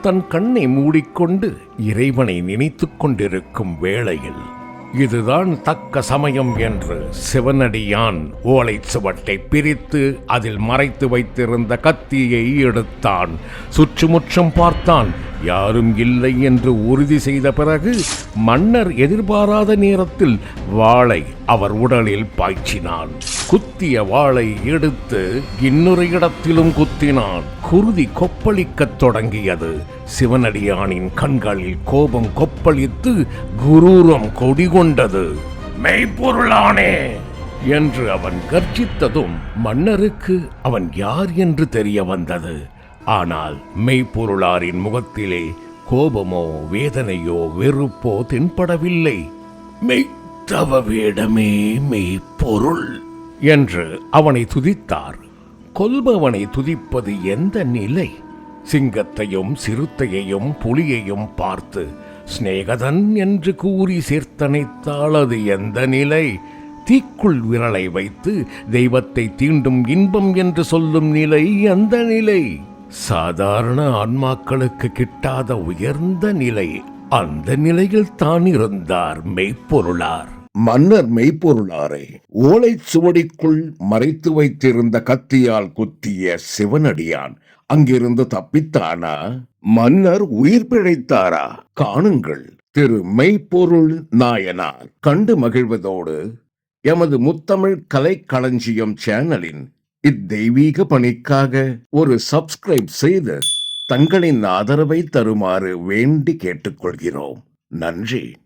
தன் கண்ணை மூடிக்கொண்டு இறைவனை நினைத்துக் கொண்டிருக்கும் வேளையில் இதுதான் தக்க சமயம் என்று சிவனடியான் ஓலை சுவட்டை பிரித்து அதில் மறைத்து வைத்திருந்த கத்தியை எடுத்தான். சுற்றுமுற்றும் பார்த்தான். யாரும் இல்லை என்று உறுதி செய்த பிறகு மன்னர் எதிர்பாராத நேரத்தில் வாளை அவர் உடலில் பாய்ச்சினான். குத்திய வாளை எடுத்து இன்னொரு இடத்திலும் குத்தினான். குருதி கொப்பளிக்கத் தொடங்கியது. சிவனடியானின் கண்களில் கோபம் கொப்பளித்து குரூரம் கொடிகொண்டது மெய்ப்பொருளானே! என்று அவன் கர்ஜித்ததும் மன்னருக்கு அவன் யார் என்று தெரிய வந்தது. ஆனால் மெய்ப்பொருளாரின் முகத்திலே கோபமோ வேதனையோ வெறுப்போ தென்படவில்லை. மெய்த்தவ வேடமே மெய்ப்பொருள் என்று அவனை துதித்தார். கொல்பவனை துதிப்பது எந்த நிலை? சிங்கத்தையும் சிறுத்தையையும் புலியையும் பார்த்து சிநேகதன் என்று கூறி சேர்த்தனைத்தால் அது எந்த நிலை? தீக்குள் விரலை வைத்து தெய்வத்தை தீண்டும் இன்பம் என்று சொல்லும் நிலை எந்த நிலை? சாதாரண ஆன்மாக்களுக்கு கிட்டாத உயர்ந்த நிலை அந்த நிலையில் தான் இருந்தார் மெய்ப்பொருளார். மன்னர் மெய்ப்பொருளாரை ஓலைச் சுவடிக்குள் மறைத்து வைத்திருந்த கத்தியால் குத்திய சிவனடியான் அங்கிருந்து தப்பித்தானா? மன்னர் உயிர் பிழைத்தாரா? காணுங்கள் திரு மெய்ப்பொருள் நாயனார் கண்டு மகிழ்வதோடு எமது முத்தமிழ் கலைக்களஞ்சியம் சேனலின் இத்தெய்வீக பணிக்காக ஒரு சப்ஸ்கிரைப் செய்து தங்களின் ஆதரவை தருமாறு வேண்டி கேட்டுக்கொள்கிறோம். நன்றி.